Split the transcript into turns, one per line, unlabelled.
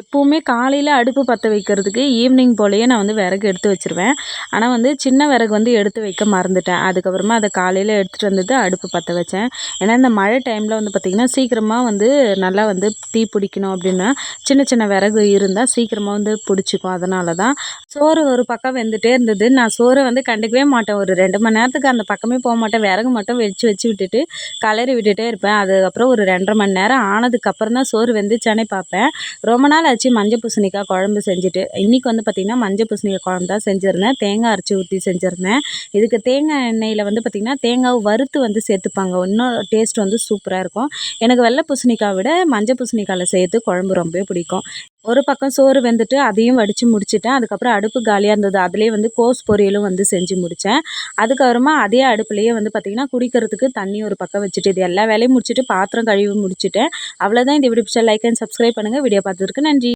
எப்போவுமே காலையில் அடுப்பு பற்ற வைக்கிறதுக்கு ஈவினிங் போலேயே நான் வந்து விறகு எடுத்து வச்சுருவேன். ஆனால் வந்து சின்ன விறகு வந்து எடுத்து வைக்க மறந்துட்டேன். அதுக்கப்புறமா அதை காலையில் எடுத்துகிட்டு வந்துட்டு அடுப்பு பற்ற வச்சேன். ஏன்னா இந்த மழை டைமில் வந்து பார்த்திங்கன்னா சீக்கிரமாக வந்து நல்லா வந்து தீ பிடிக்கணும் அப்படின்னா சின்ன சின்ன விறகு இருந்தால் சீக்கிரமாக வந்து பிடிச்சிக்கும். அதனால தான் சோறு ஒரு பக்கம் வெந்துட்டே இருந்தது. நான் சோறை வந்து கண்டுக்கவே மாட்டேன். ஒரு ரெண்டு மணி நேரத்துக்கு அந்த பக்கமே போக மாட்டேன். விறகு மட்டும் வச்சு வச்சு விட்டுட்டு கலரி விட்டுட்டே இருப்பேன். அதுக்கப்புறம் ஒரு ரெண்டரை மணி நேரம் ஆனதுக்கப்புறம் தான் சோறு வெந்துச்சானே பார்ப்பேன். ரொம்ப நாள் ஆச்சு மஞ்சள் பூசணிக்காய் குழம்பு செஞ்சுட்டு இன்றைக்கி வந்து பார்த்திங்கன்னா மஞ்சள் பூசணிக்காய் குழம்பு தான் செஞ்சுருந்தேன். தேங்காய் அரைச்சி ஊற்றி செஞ்சுருந்தேன். இதுக்கு தேங்காய் எண்ணெயில் வந்து பார்த்திங்கன்னா தேங்காய் வறுத்து வந்து சேர்த்துப்பாங்க. இன்னும் டேஸ்ட் வந்து சூப்பராக இருக்கும். எனக்கு வெள்ளை பூசணிக்காய் விட மஞ்சள் பூசணிக்காயில் சேர்த்து குழம்பு ரொம்பவே பிடிக்கும். ஒரு பக்கம் சோறு வெந்துட்டு அதையும் வடித்து முடிச்சிட்டேன். அதுக்கப்புறம் அடுப்பு காலியாக இருந்தது. அதிலே வந்து கோஸ் பொரியலும் வந்து செஞ்சு முடித்தேன் அதுக்கப்புறமா அதே அடுப்புலேயே வந்து பார்த்திங்கன்னா குடிக்கிறதுக்கு தண்ணி ஒரு பக்கம் வச்சுட்டு இது எல்லா வேலையும் முடிச்சுட்டு பாத்திரம் கழுவி முடிச்சுட்டேன். அவ்வளோதான் இந்த வீடியோ பிடிச்சா லைக் அண்ட் சப்ஸ்கிரைப் பண்ணுங்கள் வீடியோ பார்த்ததுக்கு நன்றி.